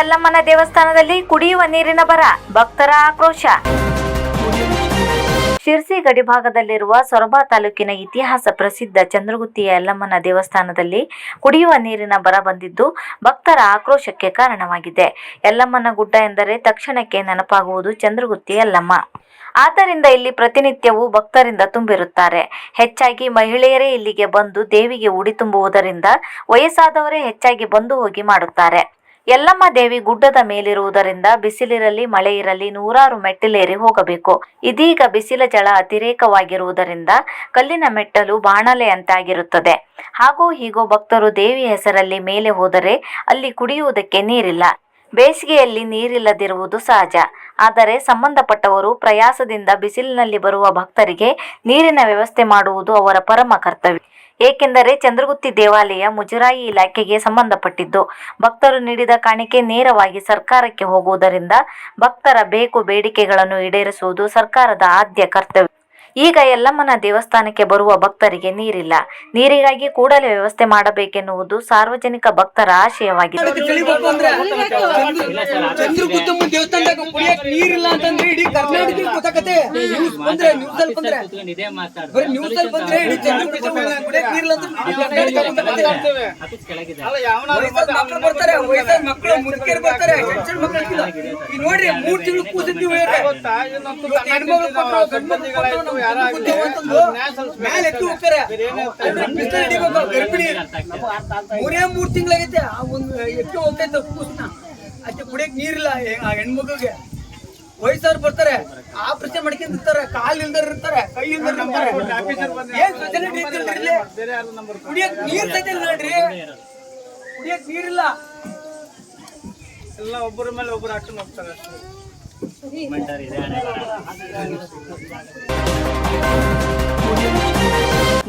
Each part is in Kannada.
ಯಲ್ಲಮ್ಮನ ದೇವಸ್ಥಾನದಲ್ಲಿ ಕುಡಿಯುವ ನೀರಿನ ಬರ, ಭಕ್ತರ ಆಕ್ರೋಶ. ಶಿರ್ಸಿ ಗಡಿಭಾಗದಲ್ಲಿರುವ ಸೊರಬ ತಾಲೂಕಿನ ಇತಿಹಾಸ ಪ್ರಸಿದ್ಧ ಚಂದ್ರಗುತ್ತಿಯ ಯಲ್ಲಮ್ಮನ ದೇವಸ್ಥಾನದಲ್ಲಿ ಕುಡಿಯುವ ನೀರಿನ ಬರ ಬಂದಿದ್ದು ಭಕ್ತರ ಆಕ್ರೋಶಕ್ಕೆ ಕಾರಣವಾಗಿದೆ. ಯಲ್ಲಮ್ಮನ ಗುಡ್ಡ ಎಂದರೆ ತಕ್ಷಣಕ್ಕೆ ನೆನಪಾಗುವುದು ಚಂದ್ರಗುತ್ತಿ ಯಲ್ಲಮ್ಮ ಆದ್ದರಿಂದ ಇಲ್ಲಿ ಪ್ರತಿನಿತ್ಯವೂ ಭಕ್ತರಿಂದ ತುಂಬಿರುತ್ತಾರೆ. ಹೆಚ್ಚಾಗಿ ಮಹಿಳೆಯರೇ ಇಲ್ಲಿಗೆ ಬಂದು ದೇವಿಗೆ ಉಡಿ ತುಂಬುವುದರಿಂದ ವಯಸ್ಸಾದವರೇ ಹೆಚ್ಚಾಗಿ ಬಂದು ಹೋಗಿ ಮಾಡುತ್ತಾರೆ. ಯಲ್ಲಮ್ಮ ದೇವಿ ಗುಡ್ಡದ ಮೇಲಿರುವುದರಿಂದ ಬಿಸಿಲಿರಲಿ ಮಳೆ ಇರಲಿ ನೂರಾರು ಮೆಟ್ಟಿಲೇರಿ ಹೋಗಬೇಕು. ಇದೀಗ ಬಿಸಿಲ ಜಳ ಅತಿರೇಕವಾಗಿರುವುದರಿಂದ ಕಲ್ಲಿನ ಮೆಟ್ಟಲು ಬಾಣಲೆಯಂತಾಗಿರುತ್ತದೆ. ಹಾಗೂ ಹೀಗೋ ಭಕ್ತರು ದೇವಿ ಹೆಸರಲ್ಲಿ ಮೇಲೆ ಹೋದರೆ ಅಲ್ಲಿ ಕುಡಿಯುವುದಕ್ಕೆ ನೀರಿಲ್ಲ. ಬೇಸಿಗೆಯಲ್ಲಿ ನೀರಿಲ್ಲದಿರುವುದು ಸಹಜ. ಆದರೆ ಸಂಬಂಧಪಟ್ಟವರು ಪ್ರಯಾಸದಿಂದ ಬಿಸಿಲಿನಲ್ಲಿ ಬರುವ ಭಕ್ತರಿಗೆ ನೀರಿನ ವ್ಯವಸ್ಥೆ ಮಾಡುವುದು ಅವರ ಪರಮ ಕರ್ತವ್ಯ. ಏಕೆಂದರೆ ಚಂದ್ರಗುತ್ತಿ ದೇವಾಲಯ ಮುಜರಾಯಿ ಇಲಾಖೆಗೆ ಸಂಬಂಧಪಟ್ಟಿದ್ದು. ಭಕ್ತರು ನೀಡಿದ ಕಾಣಿಕೆ ನೇರವಾಗಿ ಸರ್ಕಾರಕ್ಕೆ ಹೋಗುವುದರಿಂದ ಭಕ್ತರ ಬೇಕು ಬೇಡಿಕೆಗಳನ್ನು ಈಡೇರಿಸುವುದು ಸರ್ಕಾರದ ಆದ್ಯ ಕರ್ತವ್ಯ. ಈಗ ಯಲ್ಲಮ್ಮನ ದೇವಸ್ಥಾನಕ್ಕೆ ಬರುವ ಭಕ್ತರಿಗೆ ನೀರಿಲ್ಲ. ನೀರಿಗಾಗಿ ಕೂಡಲೇ ವ್ಯವಸ್ಥೆ ಮಾಡಬೇಕೆನ್ನುವುದು ಸಾರ್ವಜನಿಕ ಭಕ್ತರ ಆಶಯವಾಗಿದೆ. ನೋಡ್ರಿ ಮೂರ್ ತಿಂಗಳು ಮ್ಯಾಲೆ ಎತ್ತಿ ಹೋಗ್ತಾರೆ. ಗರ್ಭಿಣಿ. ಮೂರೇ ಮೂರ್ ತಿಂಗಳಾಗೈತೆ ಆ ಒಂದು ಎಕ್ಕೆ ಹೋಗ್ತೈತೆ ಕೂಸ್ನ. ಅಷ್ಟೇ ಕುಡಿಯಕ್ ನೀರಿಲ್ಲ ಹೇ ಆ ಹೆಣ್ಮಗುಗೆ ವಯಸ್ಸವ್ರು ಬರ್ತಾರೆ ಆಪರೇಷನ್ ಮಾಡ್ಕೊಂಡಿರ್ತಾರೆ ಕಾಲ್ ಇಲ್ದರ್ ಇರ್ತಾರೆ ಕೈ ಇಲ್ದರ್ ಇರ್ತಾರೆ. ಏನ್ ಫೆಸಿಲಿಟಿ ಇದ್ದಿಲ್ರಿ ಇಲ್ಲಿ? ಕುಡಿಯಕ್ ನೀರ್ ಸೈತಿಲ್ಲ ನೋಡ್ರಿ. ಕುಡಿಯಕ್ ನೀರಿಲ್ಲ. ಎಲ್ಲ ಒಬ್ಬರ ಮೇಲೆ ಒಬ್ಬರು ಅಟ್ಟು ಹೋಗ್ತಾರೆ ಬರ.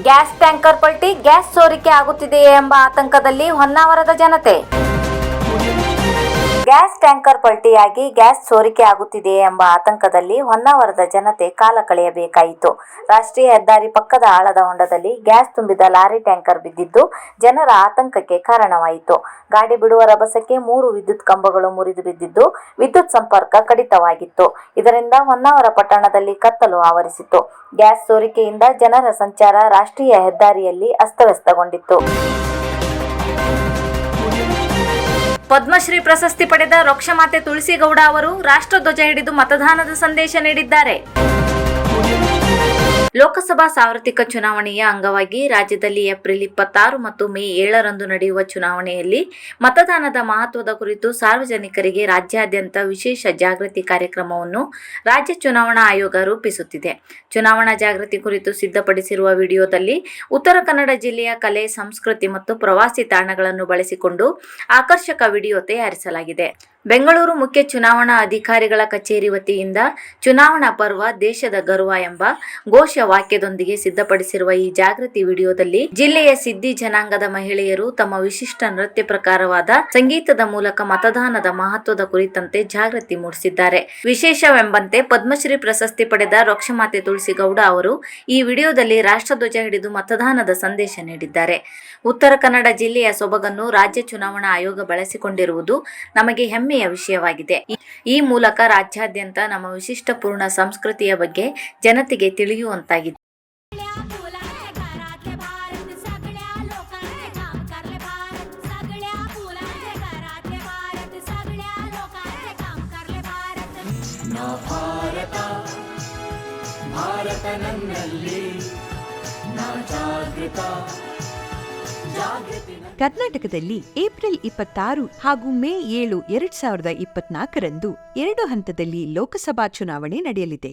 ಗ್ಯಾಸ್ ಟ್ಯಾಂಕರ್ ಪಲ್ಟಿ ಗ್ಯಾಸ್ ಸೋರಿಕೆ ಆಗುತ್ತಿದೆಯೇ ಎಂಬ ಆತಂಕದಲ್ಲಿ ಹೊನ್ನಾವರದ ಜನತೆ. ಗ್ಯಾಸ್ ಟ್ಯಾಂಕರ್ ಪಲ್ಟಿಯಾಗಿ ಗ್ಯಾಸ್ ಸೋರಿಕೆ ಆಗುತ್ತಿದೆ ಎಂಬ ಆತಂಕದಲ್ಲಿ ಹೊನ್ನಾವರದ ಜನತೆ ಕಾಲ ಕಳೆಯಬೇಕಾಯಿತು. ರಾಷ್ಟ್ರೀಯ ಹೆದ್ದಾರಿ ಪಕ್ಕದ ಆಳದ ಹೊಂಡದಲ್ಲಿ ಗ್ಯಾಸ್ ತುಂಬಿದ ಲಾರಿ ಟ್ಯಾಂಕರ್ ಬಿದ್ದಿದ್ದು ಜನರ ಆತಂಕಕ್ಕೆ ಕಾರಣವಾಯಿತು. ಗಾಡಿ ಬಿಡುವ ರಭಸಕ್ಕೆ ಮೂರು ವಿದ್ಯುತ್ ಕಂಬಗಳು ಮುರಿದು ಬಿದ್ದಿದ್ದು ವಿದ್ಯುತ್ ಸಂಪರ್ಕ ಕಡಿತವಾಗಿತ್ತು. ಇದರಿಂದ ಹೊನ್ನಾವರ ಪಟ್ಟಣದಲ್ಲಿ ಕತ್ತಲು ಆವರಿಸಿತು ಗ್ಯಾಸ್ ಸೋರಿಕೆಯಿಂದ ಜನರ ಸಂಚಾರ ರಾಷ್ಟ್ರೀಯ ಹೆದ್ದಾರಿಯಲ್ಲಿ ಅಸ್ತವ್ಯಸ್ತಗೊಂಡಿತ್ತು. ಪದ್ಮಶ್ರೀ ಪ್ರಶಸ್ತಿ ಪಡೆದ ರಕ್ಷಮಾತೆ ತುಳಸಿಗೌಡ ಅವರು ರಾಷ್ಟ್ರಧ್ವಜ ಹಿಡಿದು ಮತದಾನದ ಸಂದೇಶ ನೀಡಿದ್ದಾರೆ. ಲೋಕಸಭಾ ಸಾರ್ವತ್ರಿಕ ಚುನಾವಣೆಯ ಅಂಗವಾಗಿ ರಾಜ್ಯದಲ್ಲಿ ಏಪ್ರಿಲ್ ಇಪ್ಪತ್ತಾರು ಮತ್ತು ಮೇ ಏಳರಂದು ನಡೆಯುವ ಚುನಾವಣೆಯಲ್ಲಿ ಮತದಾನದ ಮಹತ್ವದ ಕುರಿತು ಸಾರ್ವಜನಿಕರಿಗೆ ರಾಜ್ಯಾದ್ಯಂತ ವಿಶೇಷ ಜಾಗೃತಿ ಕಾರ್ಯಕ್ರಮವನ್ನು ರಾಜ್ಯ ಚುನಾವಣಾ ಆಯೋಗ ರೂಪಿಸುತ್ತಿದೆ. ಚುನಾವಣಾ ಜಾಗೃತಿ ಕುರಿತು ಸಿದ್ಧಪಡಿಸಿರುವ ವಿಡಿಯೋದಲ್ಲಿ ಉತ್ತರ ಕನ್ನಡ ಜಿಲ್ಲೆಯ ಕಲೆ, ಸಂಸ್ಕೃತಿ ಮತ್ತು ಪ್ರವಾಸಿ ತಾಣಗಳನ್ನು ಬಳಸಿಕೊಂಡು ಆಕರ್ಷಕ ವಿಡಿಯೋ ತಯಾರಿಸಲಾಗಿದೆ. ಬೆಂಗಳೂರು ಮುಖ್ಯ ಚುನಾವಣಾ ಅಧಿಕಾರಿಗಳ ಕಚೇರಿ ವತಿಯಿಂದ ಚುನಾವಣಾ ಪರ್ವ ದೇಶದ ಗರ್ವ ಎಂಬ ಘೋಷ ವಾಕ್ಯದೊಂದಿಗೆ ಸಿದ್ಧಪಡಿಸಿರುವ ಈ ಜಾಗೃತಿ ವಿಡಿಯೋದಲ್ಲಿ ಜಿಲ್ಲೆಯ ಸಿದ್ದಿ ಜನಾಂಗದ ಮಹಿಳೆಯರು ತಮ್ಮ ವಿಶಿಷ್ಟ ನೃತ್ಯ ಪ್ರಕಾರವಾದ ಸಂಗೀತದ ಮೂಲಕ ಮತದಾನದ ಮಹತ್ವದ ಕುರಿತಂತೆ ಜಾಗೃತಿ ಮೂಡಿಸಿದ್ದಾರೆ. ವಿಶೇಷವೆಂಬಂತೆ ಪದ್ಮಶ್ರೀ ಪ್ರಶಸ್ತಿ ಪಡೆದ ರೊಕ್ಷಮಾತೆ ತುಳಸಿಗೌಡ ಅವರು ಈ ವಿಡಿಯೋದಲ್ಲಿ ರಾಷ್ಟ್ರಧ್ವಜ ಹಿಡಿದು ಮತದಾನದ ಸಂದೇಶ ನೀಡಿದ್ದಾರೆ. ಉತ್ತರ ಕನ್ನಡ ಜಿಲ್ಲೆಯ ಸೊಬಗನ್ನು ರಾಜ್ಯ ಚುನಾವಣಾ ಆಯೋಗ ಬಳಸಿಕೊಂಡಿರುವುದು ನಮಗೆ ಹೆಮ್ಮೆಯ ವಿಷಯವಾಗಿದೆ. ಈ ಮೂಲಕ ರಾಜ್ಯಾದ್ಯಂತ ನಮ್ಮ ವಿಶಿಷ್ಟ ಪೂರ್ಣ ಸಂಸ್ಕೃತಿಯ ಬಗ್ಗೆ ಜನತೆಗೆ ತಿಳಿಯುವಂತಾಗಿದೆ. ಭಾರತ ನನ್ನಲ್ಲಿ, ನಾ ಜಾಗೃತ. ಕರ್ನಾಟಕದಲ್ಲಿ ಏಪ್ರಿಲ್ ಇಪ್ಪತ್ತಾರು ಹಾಗೂ ಮೇ ಏಳು ಎರಡ್ ಸಾವಿರದ ಇಪ್ಪತ್ನಾಲ್ಕರಂದು ಎರಡು ಹಂತದಲ್ಲಿ ಲೋಕಸಭಾ ಚುನಾವಣೆ ನಡೆಯಲಿದೆ.